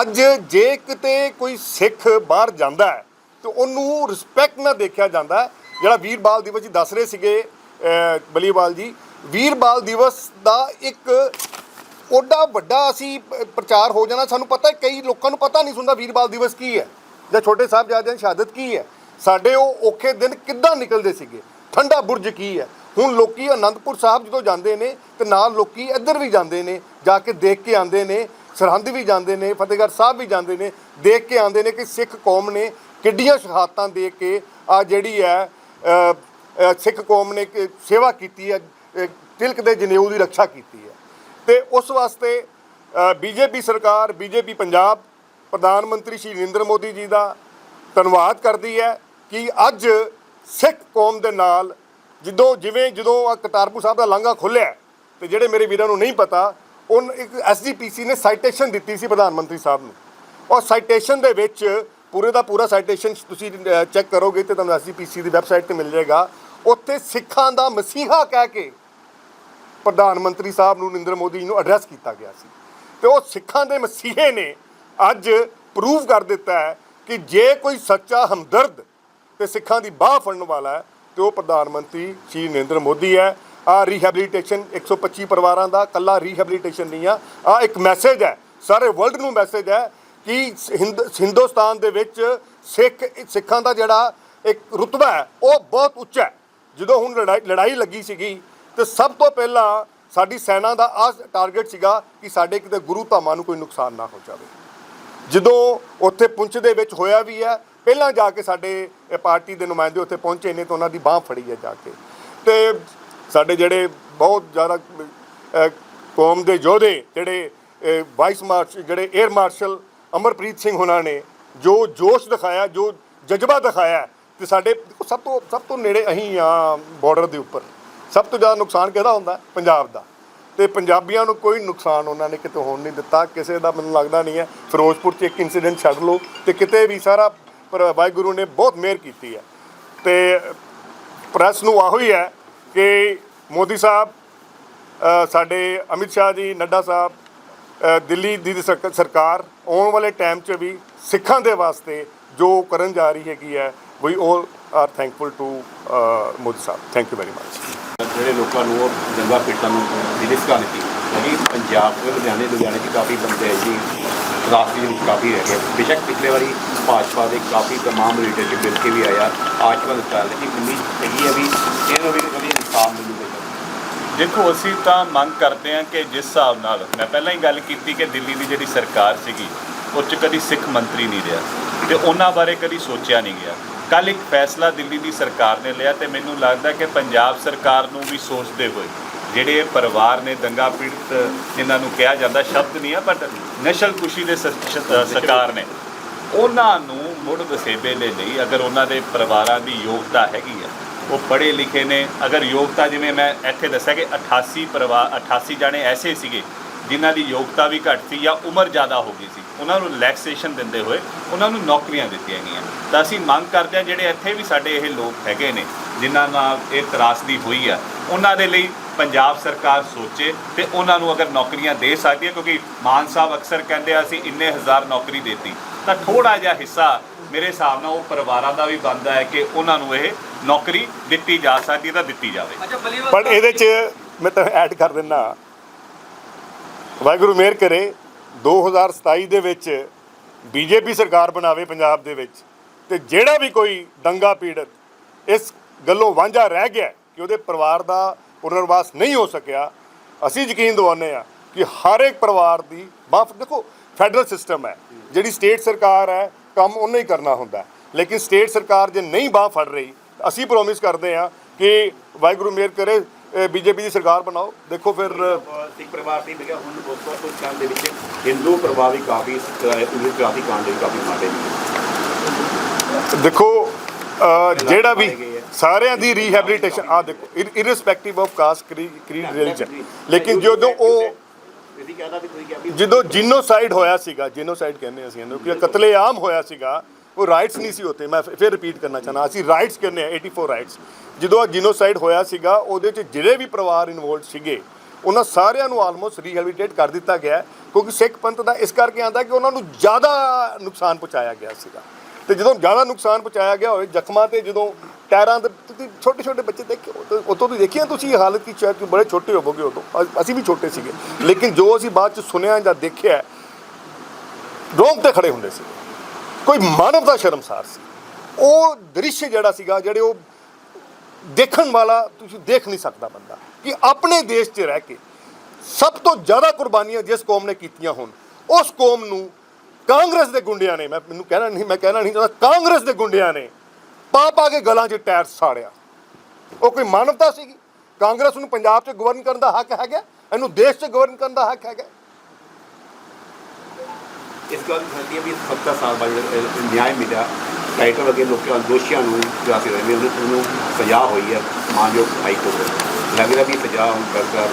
A: ਅੱਜ ਜੇ ਕਿਤੇ ਕੋਈ ਸਿੱਖ ਬਾਹਰ ਜਾਂਦਾ ਹੈ, ਤੇ ਉਹਨੂੰ ਰਿਸਪੈਕਟ ਨਾਲ ਦੇਖਿਆ ਜਾਂਦਾ ਜਿਹੜਾ ਵੀਰ ਬਾਲ ਦਿਵਸ ਜੀ ਦੱਸ ਰਹੇ ਸੀਗੇ ਬਲੀਵਾਲ ਜੀ ਵੀਰ ਬਾਲ ਦਿਵਸ ਦਾ ਇੱਕ ਓਡਾ ਵੱਡਾ ਅਸੀਂ ਪ੍ਰਚਾਰ ਹੋ ਜਾਣਾ। ਸਾਨੂੰ ਪਤਾ ਹੈ, ਕਈ ਲੋਕਾਂ ਨੂੰ ਪਤਾ ਨਹੀਂ ਸੁਣਦਾ ਵੀਰ ਬਾਲ ਦਿਵਸ ਕੀ ਹੈ, ਜਾਂ ਛੋਟੇ ਸਾਹਿਬਜ਼ਾਦਿਆਂ ਦੀ ਸ਼ਹਾਦਤ ਕੀ ਹੈ। ਸਾਡੇ ਉਹ ਔਖੇ ਦਿਨ ਕਿੱਦਾਂ ਨਿਕਲਦੇ ਸੀਗੇ? ਠੰਡਾ ਬੁਰਜ ਕੀ ਹੈ? ਹੁਣ ਲੋਕੀ ਅਨੰਦਪੁਰ ਸਾਹਿਬ ਜਦੋਂ ਜਾਂਦੇ ਨੇ ਤੇ ਨਾਲ ਲੋਕੀ ਇੱਧਰ ਵੀ ਜਾਂਦੇ ਨੇ, ਜਾ ਕੇ ਦੇਖ ਕੇ ਆਉਂਦੇ ਨੇ, ਸਰਹੰਦ ਵੀ ਜਾਂਦੇ ਨੇ, ਫਤਿਹਗੜ੍ਹ ਸਾਹਿਬ ਵੀ ਜਾਂਦੇ ਨੇ, ਦੇਖ ਕੇ ਆਉਂਦੇ ਨੇ ਕਿ ਸਿੱਖ ਕੌਮ ਨੇ ਕਿੱਡੀਆਂ ਸ਼ਹਾਦਤਾਂ ਦੇ ਕੇ ਆ ਜਿਹੜੀ ਹੈ ਸਿੱਖ ਕੌਮ ਨੇ ਸੇਵਾ ਕੀਤੀ ਹੈ ਤਿਲਕ ਦੇ ਜਨੇਊ ਦੀ ਰੱਖਿਆ ਕੀਤੀ ਹੈ। ਤੇ ਉਸ ਵਾਸਤੇ ਬੀਜੇਪੀ ਸਰਕਾਰ, ਬੀਜੇਪੀ ਪੰਜਾਬ, ਪ੍ਰਧਾਨ ਮੰਤਰੀ ਸ਼੍ਰੀ ਨਰਿੰਦਰ ਮੋਦੀ ਜੀ ਦਾ ਧੰਨਵਾਦ ਕਰਦੀ ਹੈ ਕਿ ਅੱਜ ਸਿੱਖ ਕੌਮ ਦੇ ਨਾਲ ਜਦੋਂ ਜਿਵੇਂ ਜਦੋਂ ਆਹ ਕਰਤਾਰਪੁਰ ਸਾਹਿਬ ਦਾ ਲਾਂਘਾ ਖੁੱਲਿਆ ਤੇ ਜਿਹੜੇ ਮੇਰੇ ਵੀਰਾਂ ਨੂੰ ਨਹੀਂ ਪਤਾ, ਉਹ ਇੱਕ ਐਸਜੀਪੀਸੀ ਨੇ ਸਾਈਟੇਸ਼ਨ ਦਿੱਤੀ ਸੀ ਪ੍ਰਧਾਨ ਮੰਤਰੀ ਸਾਹਿਬ ਨੂੰ। ਔਰ ਸਾਈਟੇਸ਼ਨ ਦੇ ਵਿੱਚ ਪੂਰੇ ਦਾ ਪੂਰਾ ਸਾਈਟੇਸ਼ਨ ਤੁਸੀਂ ਚੈੱਕ ਕਰੋਗੇ ਤੇ ਤੁਹਾਨੂੰ ਐਸਜੀਪੀਸੀ ਦੀ ਵੈਬਸਾਈਟ ਤੇ ਮਿਲ ਜਾਏਗਾ। ਉੱਥੇ ਸਿੱਖਾਂ ਦਾ ਮਸੀਹਾ ਕਹਿ ਕੇ ਪ੍ਰਧਾਨ ਮੰਤਰੀ ਸਾਹਿਬ ਨੂੰ ਨਰਿੰਦਰ ਮੋਦੀ ਜੀ ਨੂੰ ਐਡਰੈਸ ਕੀਤਾ ਗਿਆ ਸੀ। ਤੇ ਉਹ ਸਿੱਖਾਂ ਦੇ ਮਸੀਹੇ ਨੇ ਅੱਜ ਪ੍ਰੂਵ ਕਰ ਦਿੱਤਾ ਹੈ ਕਿ ਜੇ ਕੋਈ ਸੱਚਾ ਹਮਦਰਦ ਤੇ ਸਿੱਖਾਂ ਦੀ ਬਾਹ ਫੜਨ ਵਾਲਾ ਹੈ ਤੇ ਉਹ ਪ੍ਰਧਾਨ ਮੰਤਰੀ ਸ਼੍ਰੀ ਨਰਿੰਦਰ ਮੋਦੀ ਹੈ। ਆ ਰੀਹੈਬਿਲਿਟੇਸ਼ਨ 125 ਪਰਿਵਾਰਾਂ ਦਾ ਕੱਲਾ ਰੀਹੈਬਿਲਿਟੇਸ਼ਨ ਨਹੀਂ ਆ। ਆ ਇੱਕ ਮੈਸੇਜ ਹੈ। ਸਾਰੇ ਵਰਲਡ ਨੂੰ ਮੈਸੇਜ ਹੈ ਕਿ ਹਿੰਦ, ਹਿੰਦੁਸਤਾਨ ਦੇ ਵਿੱਚ ਸਿੱਖ, ਸਿੱਖਾਂ ਦਾ ਜਿਹੜਾ ਇੱਕ ਰੁਤਬਾ ਹੈ, ਉਹ ਬਹੁਤ ਉੱਚਾ ਹੈ। ਜਦੋਂ ਹੁਣ ਲੜਾਈ ਲੜਾਈ ਲੱਗੀ ਸੀਗੀ, ਤੇ ਸਭ ਤੋਂ ਪਹਿਲਾਂ ਸਾਡੀ ਸੈਨਾ ਦਾ ਆ ਟਾਰਗੇਟ ਸੀਗਾ ਕਿ ਸਾਡੇ ਕਿਤੇ ਗੁਰੂ ਧਾਮਾਂ ਨੂੰ ਕੋਈ ਨੁਕਸਾਨ ਨਾ ਹੋ ਜਾਵੇ ਜਦੋਂ ਉੱਥੇ ਪੁੰਛ ਦੇ ਵਿੱਚ ਹੋਇਆ ਵੀ ਹੈ ਪਹਿਲਾਂ ਜਾ ਕੇ ਸਾਡੇ ਪਾਰਟੀ ਦੇ ਨੁਮਾਇੰਦੇ ਉੱਥੇ ਪਹੁੰਚੇ ਨੇ ਤੇ ਉਹਨਾਂ ਦੀ ਬਾਹ ਫੜੀ ਹੈ ਜਾ ਕੇ। ਤੇ ਸਾਡੇ ਜਿਹੜੇ ਬਹੁਤ ਜ਼ਿਆਦਾ ਕੌਮ ਦੇ ਯੋਧੇ ਜਿਹੜੇ ਵਾਈਸ ਮਾਰਸ਼, ਜਿਹੜੇ 에ਅਰ ਮਾਰਸ਼ਲ ਅਮਰਪ੍ਰੀਤ ਸਿੰਘ ਉਹਨਾਂ ਨੇ, ਜੋ ਜੋਸ਼ ਦਿਖਾਇਆ, ਜੋ ਜਜ਼ਬਾ ਦਿਖਾਇਆ, ਤੇ ਸਾਡੇ ਸਭ ਤੋਂ ਸਭ ਤੋਂ ਨੇੜੇ ਅਸੀਂ ਆ ਬਾਰਡਰ ਦੇ ਉੱਪਰ। ਸਭ ਤੋਂ ਜ਼ਿਆਦਾ ਨੁਕਸਾਨ ਕਿਹਦਾ ਹੁੰਦਾ? ਪੰਜਾਬ ਦਾ। ਤੇ ਪੰਜਾਬੀਆਂ ਨੂੰ ਕੋਈ ਨੁਕਸਾਨ ਉਹਨਾਂ ਨੇ ਕਿਤੇ ਹੋਣ ਨਹੀਂ ਦਿੱਤਾ। ਕਿਸੇ ਦਾ ਮੈਨੂੰ ਲੱਗਦਾ ਨਹੀਂ ਹੈ। ਫਿਰੋਜ਼ਪੁਰ 'ਚ ਇੱਕ ਇਨਸੀਡੈਂਟ ਛੱਡ ਲਓ ਤੇ ਕਿਤੇ ਵੀ ਸਾਰਾ ਪਰ ਵਾਹਿਗੁਰੂ ਨੇ ਬਹੁਤ ਮਿਹਰ ਕੀਤੀ ਹੈ। ਤੇ ਪ੍ਰੈਸ ਨੂੰ ਆਹੋ ਹੀ ਹੈ ਕਿ ਮੋਦੀ ਸਾਹਿਬ ਸਾਡੇ ਅਮਿਤ ਸ਼ਾਹ ਜੀ, ਨੱਡਾ ਸਾਹਿਬ ਦਿੱਲੀ ਦੀ ਸਰਕ- ਸਰਕਾਰ ਆਉਣ ਵਾਲੇ ਟਾਈਮ 'ਚ ਵੀ ਸਿੱਖਾਂ ਦੇ ਵਾਸਤੇ ਜੋ ਕਰਨ ਜਾ ਰਹੀ ਹੈਗੀ ਹੈ we all are thankful to Modi sahib. Thank you very much
E: ਜਿਹੜੇ ਲੋਕਾਂ ਨੂੰ ਉਹ ਜੰਗਾ ਪੀੜਤਾਂ ਨੂੰ ਰਿਲੀਫ ਕਰ ਦਿੱਤੀ, ਕਿਉਂਕਿ ਪੰਜਾਬ ਦੇ ਲੁਧਿਆਣੇ ਲੁਧਿਆਣੇ 'ਚ ਕਾਫੀ ਬੰਦੇ ਹੈ ਜੀ। ਰਾਸ਼ਟਰੀ ਦੇ ਵਿੱਚ ਕਾਫੀ ਹੈਗੇ ਬੇਸ਼ੱਕ ਪਿਛਲੇ ਵਾਰੀ ਭਾਜਪਾ ਦੇ ਕਾਫੀ ਤਮਾਮ ਲੀਡਰ ਚ ਮਿਲ ਕੇ ਵੀ ਆਇਆ। ਆਸ਼ਵਾਦ ਦਿੱਤਾ ਲੇਕਿਨ ਉਮੀਦ ਹੈਗੀ ਹੈ ਵੀ ਇਹਨੂੰ ਵੀ ਕਦੀ ਇਨਸਾਫ ਮਿਲੂਗਾ
C: ਦੇਖੋ, ਅਸੀਂ ਤਾਂ ਮੰਗ ਕਰਦੇ ਹਾਂ ਕਿ ਜਿਸ ਹਿਸਾਬ ਨਾਲ, ਮੈਂ ਪਹਿਲਾਂ ਹੀ ਗੱਲ ਕੀਤੀ ਕਿ ਦਿੱਲੀ ਦੀ ਜਿਹੜੀ ਸਰਕਾਰ ਸੀਗੀ, ਉਹ 'ਚ ਕਦੀ ਸਿੱਖ ਮੰਤਰੀ ਨਹੀਂ ਰਿਹਾ ਤੇ ਉਹਨਾਂ ਬਾਰੇ ਕਦੀ ਸੋਚਿਆ ਨਹੀਂ ਗਿਆ। ਕੱਲ ਇੱਕ ਫੈਸਲਾ ਦਿੱਲੀ ਦੀ ਸਰਕਾਰ ਨੇ ਲਿਆ ਤੇ ਮੈਨੂੰ ਲੱਗਦਾ ਕਿ ਪੰਜਾਬ ਸਰਕਾਰ ਨੂੰ ਵੀ ਸੋਚਦੇ ਹੋਏ ਜਿਹੜੇ ਪਰਿਵਾਰ ਨੇ ਦੰਗਾ ਪੀੜਤ ਜਿਨ੍ਹਾਂ ਨੂੰ ਕਿਹਾ ਜਾਂਦਾ ਸ਼ਬਦ ਨਹੀਂ ਆ ਬਟ ਨਸ਼ਲ ਕੁਸ਼ੀ ਦੇ ਸਰਕਾਰ ਨੇ। ਉਹਨਾਂ ਨੂੰ ਮੁੜ ਵਸੇਬੇ ਦੇ ਲਈ ਅਗਰ ਉਹਨਾਂ ਦੇ ਪਰਿਵਾਰਾਂ ਦੀ ਯੋਗਤਾ ਹੈਗੀ ਆ ਉਹ ਪੜ੍ਹੇ ਲਿਖੇ ਨੇ। ਅਗਰ ਯੋਗਤਾ ਜਿਵੇਂ ਮੈਂ ਇੱਥੇ ਦੱਸਿਆ ਕਿ 88 ਪਰਿਵਾਰ 88 ਜਾਣੇ ਐਸੇ ਸੀਗੇ ਜਿਨ੍ਹਾਂ ਦੀ ਯੋਗਤਾ ਵੀ ਘੱਟ ਸੀ ਜਾਂ ਉਮਰ ਜ਼ਿਆਦਾ ਹੋ ਗਈ ਸੀ ਉਹਨਾਂ ਨੂੰ ਰਿਲੈਕਸੇਸ਼ਨ ਦਿੰਦੇ ਹੋਏ ਉਹਨਾਂ ਨੂੰ ਨੌਕਰੀਆਂ ਦਿੱਤੀਆਂ ਗਈਆਂ। ਤਾਂ ਅਸੀਂ ਮੰਗ ਕਰਦੇ ਹਾਂ ਜਿਹੜੇ ਇੱਥੇ ਵੀ ਸਾਡੇ ਇਹ ਲੋਕ ਹੈਗੇ ਨੇ ਜਿਨ੍ਹਾਂ ਨਾਲ ਇਹ ਤਰਾਸਦੀ ਹੋਈ ਆ ਉਹਨਾਂ ਦੇ ਲਈ ਪੰਜਾਬ ਸਰਕਾਰ ਸੋਚੇ ਤੇ ਉਹਨਾਂ ਨੂੰ ਅਗਰ ਨੌਕਰੀਆਂ ਦੇ ਸਕਦੀ ਹੈ ਕਿਉਂਕਿ ਮਾਨ ਸਾਹਿਬ ਅਕਸਰ ਕਹਿੰਦੇ ਆ ਅਸੀਂ ਇੰਨੇ ਹਜ਼ਾਰ ਨੌਕਰੀ ਦਿੱਤੀ। ਤਾਂ ਥੋੜਾ ਜਿਹਾ ਹਿੱਸਾ ਮੇਰੇ ਹਿਸਾਬ ਨਾਲ ਉਹ ਪਰਿਵਾਰਾਂ ਦਾ ਵੀ ਬਣਦਾ ਹੈ ਕਿ ਉਹਨਾਂ ਨੂੰ ਇਹ ਨੌਕਰੀ ਦਿੱਤੀ ਜਾ ਸਕਦੀ ਹੈ ਤਾਂ ਦਿੱਤੀ ਜਾਵੇ।
F: ਅੱਛਾ ਬਲੀਵਰ
A: ਪਰ ਇਹਦੇ 'ਚ ਮੈਂ ਤਾਂ ਐਡ ਕਰ ਦਿੰਦਾ ਵਾਹਿਗੁਰੂ ਮਿਹਰ ਕਰੇ 2027 ਦੇ ਵਿੱਚ ਬੀਜੇਪੀ ਸਰਕਾਰ ਬਣਾਵੇ ਪੰਜਾਬ ਦੇ ਵਿੱਚ ਤੇ ਜਿਹੜਾ ਵੀ ਕੋਈ ਦੰਗਾ ਪੀੜਤ ਇਸ ਗੱਲੋਂ ਵਾਂਝਾ ਰਹਿ ਗਿਆ ਕਿ ਉਹਦੇ ਪਰਿਵਾਰ ਦਾ ਪੁਨਰਵਾਸ ਨਹੀਂ ਹੋ ਸਕਿਆ ਅਸੀਂ ਯਕੀਨ ਦਿਵਾਉਂਦੇ ਆ ਕਿ ਹਰ ਇੱਕ ਪਰਿਵਾਰ ਦੀ ਮਾਫ ਦੇਖੋ ਫੈਡਰਲ ਸਿਸਟਮ ਹੈ। ਜਿਹੜੀ ਸਟੇਟ ਸਰਕਾਰ ਹੈ ਕੰਮ ਉਹਨੇ ਹੀ ਕਰਨਾ ਹੁੰਦਾ ਹੈ। ਲੇਕਿਨ ਸਟੇਟ ਸਰਕਾਰ ਜੇ ਨਹੀਂ ਬਾਹ ਫੜ ਰਹੀ ਅਸੀਂ ਪ੍ਰੋਮਿਸ ਕਰਦੇ ਆ ਕਿ ਵਾਹਿਗੁਰੂ ਮਿਹਰ ਕਰੇ ਬੀਜੇਪੀ ਦੀ ਸਰਕਾਰ ਬਣਾਓ। ਦੇਖੋ ਫਿਰ
E: ਸਿੱਖ ਪਰਿਵਾਰ ਦੀ ਮਿਲਿਆ ਹੁਣ ਉਸ ਤੋਂ ਕੁਝ ਟਾਈਮ ਦੇ ਵਿੱਚ ਹਿੰਦੂ ਪਰਿਵਾਰ ਵੀ ਕਾਫੀ ਜਾਤੀ ਕਾਂਡ ਦੇ ਕਾਫੀ ਨੇ।
A: ਦੇਖੋ ਜਿਹੜਾ ਵੀ ਸਾਰਿਆਂ ਦੀ ਰੀਹੈਬਿਲਿਟੇਸ਼ਨ ਆ ਦੇਖੋ irrespective of caste creed religion ਲੇਕਿਨ ਜਦੋਂ ਉਹ ਜਦੋਂ ਜੀਨੋਸਾਈਡ ਹੋਇਆ ਸੀਗਾ ਜੀਨੋਸਾਈਡ ਕਹਿੰਦੇ ਅਸੀਂ ਇਹਨੂੰ, ਕਿ ਕਤਲੇਆਮ ਹੋਇਆ ਸੀਗਾ, ਉਹ ਰਾਈਟਸ ਨਹੀਂ ਸੀ ਹੁੰਦੇ ਮੈਂ ਫਿਰ ਰਿਪੀਟ ਕਰਨਾ ਚਾਹਨਾ ਅਸੀਂ ਰਾਈਟਸ ਕਹਿੰਦੇ ਆ 84 ਰਾਈਟਸ ਜਦੋਂ ਆ ਜੀਨੋਸਾਈਡ ਹੋਇਆ ਸੀਗਾ, ਉਹਦੇ ਚ ਜਿਹੜੇ ਵੀ ਪਰਿਵਾਰ ਇਨਵੋਲਡ ਸੀਗੇ, ਉਹਨਾਂ ਸਾਰਿਆਂ ਨੂੰ ਆਲਮੋਸਟ ਰੀਹੈਬਿਲਿਟੇਟ ਕਰ ਦਿੱਤਾ ਗਿਆ, ਕਿਉਂਕਿ ਸਿੱਖ ਪੰਥ ਦਾ ਇਸ ਕਰਕੇ ਆਂਦਾ ਕਿ ਉਹਨਾਂ ਨੂੰ ਜ਼ਿਆਦਾ ਨੁਕਸਾਨ ਪਹੁੰਚਾਇਆ ਗਿਆ ਸੀਗਾ। ਤੇ ਜਦੋਂ ਜ਼ਿਆਦਾ ਨੁਕਸਾਨ ਪਹੁੰਚਾਇਆ ਗਿਆ ਹੋਵੇ, ਜ਼ਖਮਾਂ ਤੇ ਜਦੋਂ ਟਾਇਰਾਂ 'ਤੇ ਤੁਸੀਂ ਛੋਟੇ ਛੋਟੇ ਬੱਚੇ ਦੇਖੇ ਉਤੋਂ ਤੁਸੀਂ ਦੇਖਿਆ ਤੁਸੀਂ ਇਹ ਹਾਲਤ ਕੀ ਸ਼ਾਇਦ ਬੜੇ ਛੋਟੇ ਹੋਵੋਗੇ ਉਦੋਂ। ਅਸੀਂ ਵੀ ਛੋਟੇ ਸੀਗੇ। ਲੇਕਿਨ ਜੋ ਅਸੀਂ ਬਾਅਦ ਚ ਸੁਣਿਆ ਜਾਂ ਦੇਖਿਆ ਰੋਂਗ ਤੇ ਖੜੇ ਹੁੰਦੇ ਸੀ। ਕੋਈ ਮਾਨਵਤਾ ਸ਼ਰਮਸਾਰ ਸੀ। ਉਹ ਦ੍ਰਿਸ਼ ਜਿਹੜਾ ਸੀਗਾ, ਜਿਹੜੇ ਉਹ ਦੇਖਣ ਵਾਲਾ, ਤੁਸੀਂ ਦੇਖ ਨਹੀਂ ਸਕਦਾ ਬੰਦਾ। ਕਿ ਆਪਣੇ ਦੇਸ਼ 'ਚ ਰਹਿ ਕੇ ਸਭ ਤੋਂ ਜ਼ਿਆਦਾ ਕੁਰਬਾਨੀਆਂ ਜਿਸ ਕੌਮ ਨੇ ਕੀਤੀਆਂ ਹੋਣ, ਉਸ ਕੌਮ ਨੂੰ ਕਾਂਗਰਸ ਦੇ ਗੁੰਡਿਆਂ ਨੇ ਮੈਂ ਮੈਨੂੰ ਕਹਿਣਾ ਨਹੀਂ ਮੈਂ ਕਹਿਣਾ ਨਹੀਂ ਚਾਹੁੰਦਾ ਕਾਂਗਰਸ ਦੇ ਗੁੰਡਿਆਂ ਨੇ ਪਾ ਪਾ ਕੇ ਗਲਾਂ 'ਚ ਟਾਇਰ ਸਾੜਿਆ। ਉਹ ਕੋਈ ਮਾਨਵਤਾ ਸੀਗੀ? ਕਾਂਗਰਸ ਨੂੰ ਪੰਜਾਬ 'ਚ ਗਵਰਨ ਕਰਨ ਦਾ ਹੱਕ ਹੈਗਾ? ਇਹਨੂੰ ਦੇਸ਼ 'ਚ ਗਵਰਨ ਕਰਨ ਦਾ ਹੱਕ ਹੈਗਾ?
E: ਇਸ ਗੱਲ ਦੀ ਸੰਦੀ ਵੀ 70 ਸਾਲ ਬਾਅਦ ਨਿਆਂ ਮਿਲਿਆ। ਟਾਈਟਲ ਵਗੇ ਲੋਕਾਂ ਦੋਸ਼ੀਆਂ ਨੂੰ ਜੁਆਸੀ ਰਹੇ ਨੇ ਉਹਨਾਂ ਸਜ਼ਾ ਹੋਈ ਹੈ ਮਾਨਯੋਗ ਹਾਈ ਕੋਰਟ। ਲੱਗਦਾ ਵੀ ਸਜ਼ਾ ਹੁਣ ਬਰਕਰਾਰ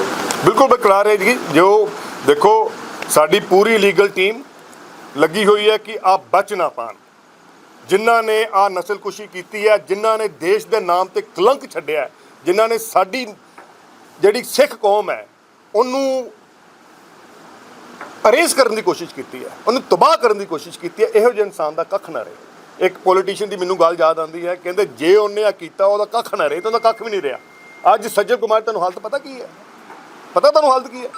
A: ਬਿਲਕੁਲ ਬਰਕਰਾਰ ਹੈ ਜੀ ਜੋ ਦੇਖੋ ਸਾਡੀ ਪੂਰੀ ਲੀਗਲ ਟੀਮ ਲੱਗੀ ਹੋਈ ਹੈ ਕਿ ਆ ਬਚ ਨਾ ਪਾਣ। ਜਿਨ੍ਹਾਂ ਨੇ ਆ ਨਸਲਕੁਸ਼ੀ ਕੀਤੀ ਹੈ, ਜਿਨ੍ਹਾਂ ਨੇ ਦੇਸ਼ ਦੇ ਨਾਮ ਤੇ ਕਲੰਕ ਛੱਡਿਆ ਜਿਨ੍ਹਾਂ ਨੇ ਸਾਡੀ ਜਿਹੜੀ ਸਿੱਖ ਕੌਮ ਹੈ, ਉਹਨੂੰ ਅਰੇਜ਼ ਕਰਨ ਦੀ ਕੋਸ਼ਿਸ਼ ਕੀਤੀ ਹੈ, ਉਹਨੂੰ ਤਬਾਹ ਕਰਨ ਦੀ ਕੋਸ਼ਿਸ਼ ਕੀਤੀ ਹੈ, ਇਹੋ ਜਿਹੇ ਇਨਸਾਨ ਦਾ ਕੱਖ ਨਾ ਰਹੇ। ਇੱਕ ਪੋਲੀਟੀਸ਼ੀਅਨ ਦੀ ਮੈਨੂੰ ਗੱਲ ਯਾਦ ਆਉਂਦੀ ਹੈ, ਕਹਿੰਦੇ ਜੇ ਉਹਨੇ ਆ ਕੀਤਾ, ਉਹਦਾ ਕੱਖ ਨਾ ਰਹੇ, ਤਾਂ ਉਹਦਾ ਕੱਖ ਵੀ ਨਹੀਂ ਰਿਹਾ। ਅੱਜ ਸੱਜਣ ਕੁਮਾਰ ਤੁਹਾਨੂੰ ਹਾਲਤ ਪਤਾ ਕੀ ਹੈ? ਪਤਾ ਤੁਹਾਨੂੰ ਹਾਲਤ ਕੀ ਹੈ?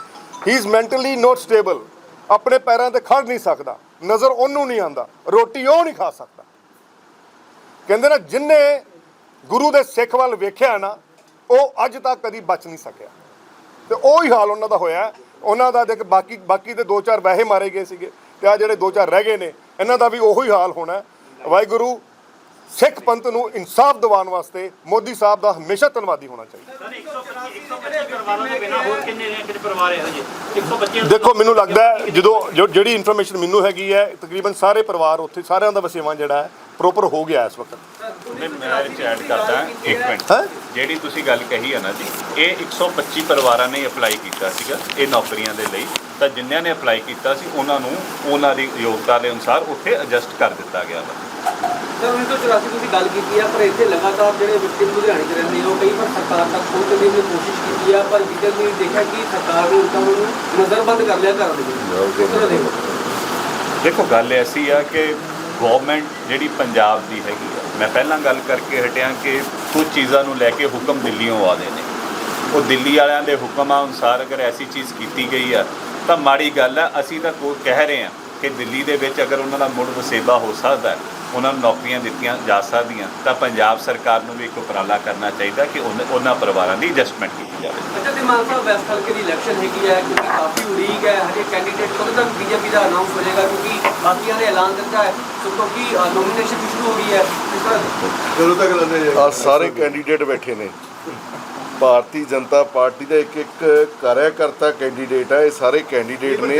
A: He is mentally not stable ਆਪਣੇ ਪੈਰਾਂ ਤੇ ਖੜ ਨਹੀਂ ਸਕਦਾ। ਨਜ਼ਰ ਉਹਨੂੰ ਨਹੀਂ ਆਂਦਾ ਰੋਟੀ ਉਹ ਨਹੀਂ ਖਾ ਸਕਦਾ। ਕਹਿੰਦੇ ਨਾ ਜਿਨਨੇ ਗੁਰੂ ਦੇ ਸਿੱਖ ਵੱਲ ਵੇਖਿਆ ਨਾ, ਉਹ ਅੱਜ ਤੱਕ ਕਦੀ ਬਚ ਨਹੀਂ ਸਕਿਆ। ਤੇ ਉਹ ਹੀ ਹਾਲ ਉਹਨਾਂ ਦਾ ਹੋਇਆ। ਉਹਨਾਂ ਦਾ ਦੇਖ, ਬਾਕੀ ਬਾਕੀ ਦੇ ਦੋ ਚਾਰ ਵੈਸੇ ਮਾਰੇ ਗਏ ਸੀਗੇ, ਤੇ ਆ ਜਿਹੜੇ ਦੋ ਚਾਰ ਰਹਿ ਗਏ ਨੇ, ਇਹਨਾਂ ਦਾ ਵੀ ਉਹੀ ਹਾਲ ਹੋਣਾ। ਵਾਹਿਗੁਰੂ ਸਿੱਖ ਪੰਥ ਨੂੰ ਇਨਸਾਫ ਦਿਵਾਉਣ ਵਾਸਤੇ ਮੋਦੀ ਸਾਹਿਬ ਦਾ ਹਮੇਸ਼ਾ ਧੰਨਵਾਦੀ ਹੋਣਾ ਚਾਹੀਦਾ। ਦੇਖੋ ਮੈਨੂੰ ਲੱਗਦਾ ਜਦੋਂ ਜੋ- ਜਿਹੜੀ ਇਨਫੋਰਮੇਸ਼ਨ ਮੈਨੂੰ ਹੈਗੀ ਹੈ ਤਕਰੀਬਨ ਸਾਰੇ ਪਰਿਵਾਰ ਉੱਥੇ ਸਾਰਿਆਂ ਦਾ ਵਸੇਵਾ ਜਿਹੜਾ ਹੈ ਪ੍ਰੋਪਰ ਹੋ ਗਿਆ ਇਸ ਵਕਤ।
C: ਮੈਂ ਐਡ ਕਰਦਾ ਇੱਕ ਮਿੰਟ? ਜਿਹੜੀ ਤੁਸੀਂ ਗੱਲ ਕਹੀ ਹੈ ਨਾ ਜੀ ਇਹ 125 ਪਰਿਵਾਰਾਂ ਨੇ ਅਪਲਾਈ ਕੀਤਾ ਸੀਗਾ ਇਹ ਨੌਕਰੀਆਂ ਦੇ ਲਈ। ਤਾਂ ਜਿਨ੍ਹਾਂ ਨੇ ਅਪਲਾਈ ਕੀਤਾ ਸੀ ਉਹਨਾਂ ਨੂੰ ਉਹਨਾਂ ਦੀ ਯੋਗਤਾ ਦੇ ਅਨੁਸਾਰ ਉੱਥੇ ਐਡਜਸਟ ਕਰ ਦਿੱਤਾ ਗਿਆ ਵਾ।
F: ਸਰ 1984 ਤੁਸੀਂ ਗੱਲ ਕੀਤੀ ਆ ਪਰ ਇੱਥੇ ਲਗਾਤਾਰ ਜਿਹੜੇ ਵਿਅਕਤੀ ਲੁਧਿਆਣੇ 'ਚ ਰਹਿੰਦੇ ਆ ਉਹ ਕਈ ਵਾਰ ਸਰਕਾਰ ਤੱਕ ਪਹੁੰਚਣ ਦੀ ਵੀ ਕੋਸ਼ਿਸ਼ ਕੀਤੀ ਆ ਪਰ ਜਿੱਦਾਂ ਤੁਸੀਂ ਦੇਖਿਆ ਕਿ ਸਰਕਾਰ ਨੇ ਉਲਟਾ ਉਹਨੂੰ ਨਜ਼ਰਬੰਦ ਕਰ ਲਿਆ ਘਰ ਦੇ ਵਿੱਚ। ਕਿਸ ਤਰ੍ਹਾਂ ਦੇਖੋ।
C: ਗੱਲ ਐਸੀ ਆ ਕਿ ਗਵਰਨਮੈਂਟ ਜਿਹੜੀ ਪੰਜਾਬ ਦੀ ਹੈਗੀ ਆ ਮੈਂ ਪਹਿਲਾਂ ਗੱਲ ਕਰਕੇ ਹਟਿਆ ਕਿ ਕੁਝ ਚੀਜ਼ਾਂ ਨੂੰ ਲੈ ਕੇ ਹੁਕਮ ਦਿੱਲੀੋਂ ਆਦੇ ਨੇ। ਉਹ ਦਿੱਲੀ ਵਾਲਿਆਂ ਦੇ ਹੁਕਮਾਂ ਅਨੁਸਾਰ ਅਗਰ ਐਸੀ ਚੀਜ਼ ਕੀਤੀ ਗਈ ਆ ਤਾਂ ਮਾੜੀ ਗੱਲ ਆ ਅਸੀਂ ਤਾਂ ਕਹਿ ਰਹੇ ਆ ਕਿ ਦਿੱਲੀ ਦੇ ਵਿੱਚ ਅਗਰ ਉਹਨਾਂ ਦਾ ਮੁੜ ਵਸੇਬਾ ਹੋ ਸਕਦਾ ਹੈ, ਉਹਨਾਂ ਨੂੰ ਨੌਕਰੀਆਂ ਦਿੱਤੀਆਂ ਜਾ ਸਕਦੀਆਂ ਤਾਂ ਪੰਜਾਬ ਸਰਕਾਰ ਨੂੰ ਵੀ ਇੱਕ ਉਪਰਾਲਾ ਕਰਨਾ ਚਾਹੀਦਾ ਕਿ ਉਹਨਾਂ- ਉਹਨਾਂ ਪਰਿਵਾਰਾਂ ਦੀ ਐਡਜਸਟਮੈਂਟ ਕੀਤੀ ਜਾਵੇ।
F: ਅੱਛਾ ਤੇ ਮਾਨ ਸਾਹਿਬ ਵੈਸਟ ਹਲਕੇ ਦੀ ਇਲੈਕਸ਼ਨ ਹੈਗੀ ਹੈ ਕਿਉਂਕਿ ਕਾਫੀ ਉਡੀਕ ਹੈ ਹਜੇ ਕੈਂਡੀਡੇਟ ਕਦੋਂ ਤੱਕ ਬੀਜੇਪੀ ਦਾ ਅਨਾਉਂਸ ਹੋ ਜਾਏਗਾ ਕਿਉਂਕਿ ਬਾਕੀਆਂ ਨੇ ਐਲਾਨ ਦਿੱਤਾ ਹੈ ਸੋ ਕਿਉਂਕਿ ਨੋਮੀਨੇਸ਼ਨ ਸ਼ੁਰੂ ਹੋ ਗਈ ਹੈ ਇਸ ਤਰ੍ਹਾਂ
B: ਆ ਸਾਰੇ ਕੈਂਡੀਡੇਟ ਬੈਠੇ ਨੇ। ਭਾਰਤੀ ਜਨਤਾ ਪਾਰਟੀ ਦਾ ਇੱਕ ਇੱਕ ਕਾਰਿਆਕਰਤਾ ਕੈਂਡੀਡੇਟ ਹੈ ਇਹ ਸਾਰੇ ਕੈਂਡੀਡੇਟ ਨੇ।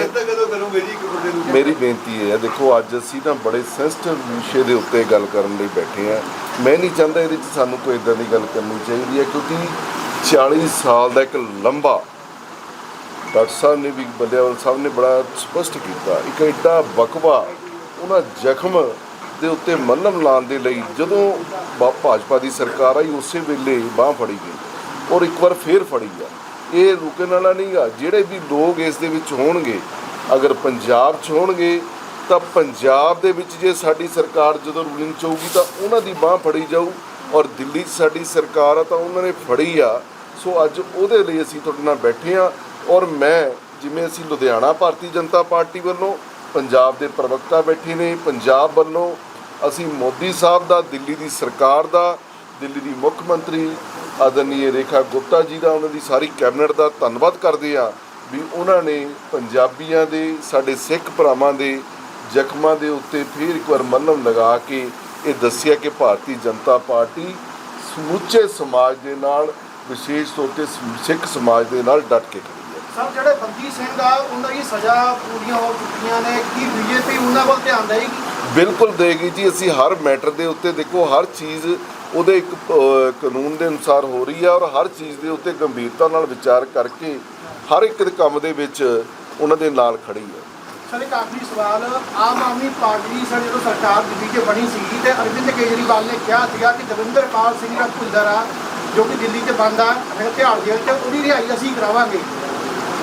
B: ਮੇਰੀ ਬੇਨਤੀ ਇਹ ਹੈ ਦੇਖੋ ਅੱਜ ਅਸੀਂ ਨਾ ਬੜੇ ਸੈਂਸਿਟਿਵ ਵਿਸ਼ੇ ਦੇ ਉੱਤੇ ਗੱਲ ਕਰਨ ਲਈ ਬੈਠੇ ਆ। ਮੈਂ ਨਹੀਂ ਚਾਹੁੰਦਾ ਇਹਦੇ ਵਿੱਚ ਸਾਨੂੰ ਕੋਈ ਇਦਾਂ ਦੀ ਗੱਲ ਕਰਨੀ ਚਾਹੀਦੀ ਹੈ ਕਿਉਂਕਿ 40 ਸਾਲ ਦਾ ਇੱਕ ਲੰਬਾ ਡਾਕਟਰ ਸਾਹਿਬ ਨੇ ਵੀ ਬੱਲਿਆਵਾਲ ਸਾਹਿਬ ਨੇ ਬੜਾ ਸਪਸ਼ਟ ਕੀਤਾ ਇੱਕ ਐਡਾ ਵਕਵਾ ਉਹਨਾਂ ਜ਼ਖਮ ਦੇ ਉੱਤੇ ਮੱਲਮ ਲਾਉਣ ਦੇ ਲਈ ਜਦੋਂ ਭਾਜਪਾ ਦੀ ਸਰਕਾਰ ਆਈ ਉਸੇ ਵੇਲੇ ਬਾਹ ਫੜੀ ਗਈ। ਔਰ ਇੱਕ ਵਾਰ ਫੇਰ ਫੜੀ ਆ। ਇਹ ਰੁਕਣ ਵਾਲਾ ਨਹੀਂਗਾ ਜਿਹੜੇ ਵੀ ਲੋਕ ਇਸ ਦੇ ਵਿੱਚ ਹੋਣਗੇ, ਅਗਰ ਪੰਜਾਬ 'ਚ ਹੋਣਗੇ, ਤਾਂ ਪੰਜਾਬ ਦੇ ਵਿੱਚ ਜੇ ਸਾਡੀ ਸਰਕਾਰ ਜਦੋਂ ਰੂਲਿੰਗ 'ਚ ਹੋਊਗੀ, ਤਾਂ ਉਹਨਾਂ ਦੀ ਬਾਹ ਫੜੀ ਜਾਊ। ਔਰ ਦਿੱਲੀ 'ਚ ਸਾਡੀ ਸਰਕਾਰ ਆ, ਤਾਂ ਉਹਨਾਂ ਨੇ ਫੜੀ ਆ। ਸੋ ਅੱਜ ਉਹਦੇ ਲਈ ਅਸੀਂ ਤੁਹਾਡੇ ਨਾਲ ਬੈਠੇ ਆ। ਔਰ ਮੈਂ, ਜਿਵੇਂ ਅਸੀਂ ਲੁਧਿਆਣਾ ਭਾਰਤੀ ਜਨਤਾ ਪਾਰਟੀ ਵੱਲੋਂ, ਪੰਜਾਬ ਦੇ ਪ੍ਰਵਕਤਾ ਬੈਠੇ ਨੇ, ਪੰਜਾਬ ਵੱਲੋਂ, ਅਸੀਂ ਮੋਦੀ ਸਾਹਿਬ ਦਾ, ਦਿੱਲੀ ਦੀ ਸਰਕਾਰ ਦਾ ਦਿੱਲੀ ਦੀ ਮੁੱਖ ਮੰਤਰੀ ਆਦਰਨੀय ਰੇਖਾ ਗੁਪਤਾ ਜੀ ਦਾ ਉਹਨਾਂ ਦੀ ਸਾਰੀ ਕੈਬਨਿਟ ਦਾ ਧੰਨਵਾਦ ਕਰਦੇ ਆ ਵੀ ਉਹਨਾਂ ਨੇ ਪੰਜਾਬੀਆਂ ਦੇ ਸਾਡੇ ਸਿੱਖ ਭਰਾਵਾਂ ਦੇ ਜ਼ਖਮਾਂ ਦੇ ਉੱਤੇ ਫਿਰ ਇੱਕ ਵਾਰ ਮੱਲਮ ਲਗਾ ਕੇ ਇਹ ਦੱਸਿਆ ਕਿ ਭਾਰਤੀ ਜਨਤਾ ਪਾਰਟੀ ਸਮੁੱਚੇ ਸਮਾਜ ਦੇ ਨਾਲ ਵਿਸ਼ੇਸ਼ ਤੌਰ ਤੇ ਸਿੱਖ ਸਮਾਜ ਦੇ ਨਾਲ ਡਟ ਕੇ ਖੜੀ ਹੈ।
D: ਸਰ ਜਿਹੜੇ ਬੰਦੀ ਸਿੰਘ ਆ ਉਹਨਾਂ ਦੀ ਸਜ਼ਾ ਪੂਰੀਆਂ ਹੋ ਚੁੱਕੀਆਂ ਨੇ ਕੀ ਬੀਜੇਪੀ ਉਹਨਾਂ ਵੱਲ ਧਿਆਨ ਦੇਏਗੀ
B: ਬਿਲਕੁਲ ਦੇਗੀ ਜੀ ਅਸੀਂ ਹਰ ਮੈਟਰ ਦੇ ਉੱਤੇ ਦੇਖੋ ਹਰ ਚੀਜ਼ ਉਹਦੇ ਇੱਕ ਕਾਨੂੰਨ ਦੇ ਅਨੁਸਾਰ ਹੋ ਰਹੀ ਹੈ ਔਰ ਹਰ ਚੀਜ਼ ਦੇ ਉੱਤੇ ਗੰਭੀਰਤਾ ਨਾਲ ਵਿਚਾਰ ਕਰਕੇ ਹਰ ਇੱਕ ਦੇ ਕੰਮ ਦੇ ਵਿੱਚ ਉਹਨਾਂ ਦੇ ਨਾਲ ਖੜੀ ਹੈ
D: ਸਰ ਇੱਕ ਆਖਰੀ ਸਵਾਲ ਆਮ ਆਦਮੀ ਪਾਰਟੀ ਸਰ ਜਦੋਂ ਸਰਕਾਰ ਦਿੱਲੀ 'ਚ ਬਣੀ ਸੀ ਤੇ ਅਰਵਿੰਦ ਕੇਜਰੀਵਾਲ ਨੇ ਕਿਹਾ ਸੀਗਾ ਕਿ ਦਵਿੰਦਰਪਾਲ ਸਿੰਘ ਦਾ ਭੁੱਲਰ ਆ ਜੋ ਕਿ ਦਿੱਲੀ 'ਚ ਬੰਦ ਆ ਹਥਿਆਰ ਜੇਲ੍ਹ 'ਚ ਉਹਦੀ ਰਿਹਾਈ ਅਸੀਂ ਕਰਾਵਾਂਗੇ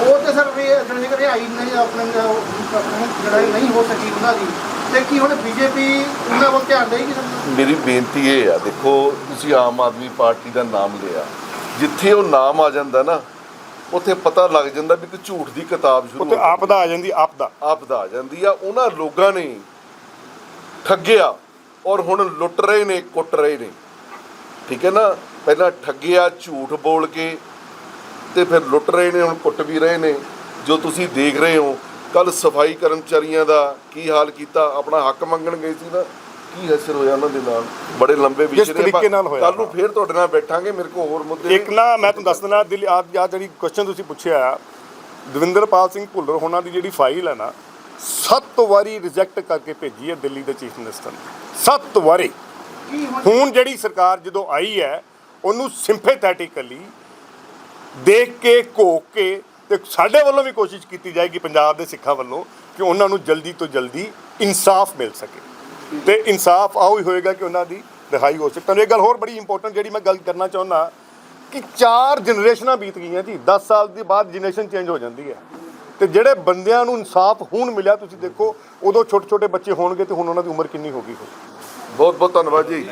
D: ਉਹ ਤੇ ਸਰ ਵੀ ਜਿਹੜੀ ਕਿ ਰਿਹਾਈ ਨਹੀਂ ਆਪਣੇ ਜਿਹੜਾ ਨਹੀਂ ਹੋ ਸਕੀ ਉਹਨਾਂ ਦੀ ਤੇ ਕੀ ਹੁਣ ਬੀਜੇਪੀ ਉਹਨਾਂ ਵੱਲ ਧਿਆਨ ਦੇਏਗੀ ਸਰ
B: ਮੇਰੀ ਬੇਨਤੀ ਇਹ ਆ ਦੇਖੋ ਤੁਸੀਂ ਆਮ ਆਦਮੀ ਪਾਰਟੀ ਦਾ ਨਾਮ ਲਿਆ। ਜਿੱਥੇ ਉਹ ਨਾਮ ਆ ਜਾਂਦਾ ਨਾ ਉੱਥੇ ਪਤਾ ਲੱਗ ਜਾਂਦਾ ਵੀ ਇੱਕ ਝੂਠ ਦੀ ਕਿਤਾਬ ਸ਼ੁਰੂ ਹੈ।
A: ਆਪਦਾ ਆ ਜਾਂਦੀ ਆਪਦਾ
B: ਆਪਦਾ ਆ ਜਾਂਦੀ ਆ। ਉਹਨਾਂ ਲੋਕਾਂ ਨੇ ਠੱਗਿਆ ਔਰ ਹੁਣ ਲੁੱਟ ਰਹੇ ਨੇ ਕੁੱਟ ਰਹੇ ਨੇ। ਠੀਕ ਹੈ ਨਾ? ਪਹਿਲਾਂ ਠੱਗਿਆ ਝੂਠ ਬੋਲ ਕੇ ਤੇ ਫਿਰ ਲੁੱਟ ਰਹੇ ਨੇ ਹੁਣ ਕੁੱਟ ਵੀ ਰਹੇ ਨੇ। ਜੋ ਤੁਸੀਂ ਦੇਖ ਰਹੇ ਹੋ ਕੱਲ ਸਫ਼ਾਈ ਕਰਮਚਾਰੀਆਂ ਦਾ ਕੀ ਹਾਲ ਕੀਤਾ? ਆਪਣਾ ਹੱਕ ਮੰਗਣ ਗਏ ਸੀ ਨਾ ਕੀ ਹਸਰ ਹੋਇਆ ਉਹਨਾਂ ਦੇ ਨਾਲ? ਬੜੇ ਲੰਬੇ
A: ਤਰੀਕੇ ਨਾਲ ਹੋਇਆ?
B: ਕੱਲ ਨੂੰ ਫੇਰ ਤੁਹਾਡੇ ਨਾਲ ਬੈਠਾਂਗੇ ਮੇਰੇ ਕੋਲ ਹੋਰ ਮੁੱਦੇ
A: ਇੱਕ ਨਾ ਮੈਂ ਤੁਹਾਨੂੰ ਦੱਸ ਦਿੰਦਾ ਦਿੱਲੀ ਆ ਜਿਹੜੀ ਕੁਐਸਚਨ ਤੁਸੀਂ ਪੁੱਛਿਆ ਦਵਿੰਦਰਪਾਲ ਸਿੰਘ ਭੁੱਲਰ ਹੋਣਾ ਦੀ ਜਿਹੜੀ ਫਾਈਲ ਹੈ ਨਾ ਸੱਤ ਵਾਰੀ ਰਿਜੈਕਟ ਕਰਕੇ ਭੇਜੀ ਹੈ ਦਿੱਲੀ ਦੇ ਚੀਫ ਮਿਨਿਸਟਰ ਨੇ। ਸੱਤ ਵਾਰੀ।
D: ਹੁਣ
A: ਜਿਹੜੀ ਸਰਕਾਰ ਜਦੋਂ ਆਈ ਹੈ ਉਹਨੂੰ ਸਿੰਪੈਥੈਟਿਕਲੀ ਦੇਖ ਕੇ ਘੋਕ ਕੇ ਤੇ ਸਾਡੇ ਵੱਲੋਂ ਵੀ ਕੋਸ਼ਿਸ਼ ਕੀਤੀ ਜਾਏਗੀ ਪੰਜਾਬ ਦੇ ਸਿੱਖਾਂ ਵੱਲੋਂ ਕਿ ਉਹਨਾਂ ਨੂੰ ਜਲਦੀ ਤੋਂ ਜਲਦੀ ਇਨਸਾਫ ਮਿਲ ਸਕੇ। ਤੇ ਇਨਸਾਫ ਆਉ ਹੀ ਹੋਏਗਾ ਕਿ ਉਹਨਾਂ ਦੀ ਰਿਹਾਈ ਹੋ ਸਕੇ। ਤੁਹਾਨੂੰ ਇਹ ਗੱਲ ਹੋਰ ਬੜੀ ਇੰਪੋਰਟੈਂਟ ਜਿਹੜੀ ਮੈਂ ਗੱਲ ਕਰਨਾ ਚਾਹੁੰਦਾ ਕਿ ਚਾਰ ਜਨਰੇਸ਼ਨਾਂ ਬੀਤ ਗਈਆਂ ਜੀ। 10 ਸਾਲ ਦੇ ਬਾਅਦ ਜਨਰੇਸ਼ਨ ਚੇਂਜ ਹੋ ਜਾਂਦੀ ਹੈ। ਤੇ ਜਿਹੜੇ ਬੰਦਿਆਂ ਨੂੰ ਇਨਸਾਫ ਹੁਣ ਮਿਲਿਆ, ਤੁਸੀਂ ਦੇਖੋ, ਉਦੋਂ ਛੋਟੇ ਛੋਟੇ ਬੱਚੇ ਹੋਣਗੇ ਤੇ ਹੁਣ ਉਹਨਾਂ ਦੀ ਉਮਰ ਕਿੰਨੀ ਹੋ ਗਈ ਹੋ
B: ਬਹੁਤ ਬਹੁਤ ਧੰਨਵਾਦ ਜੀ।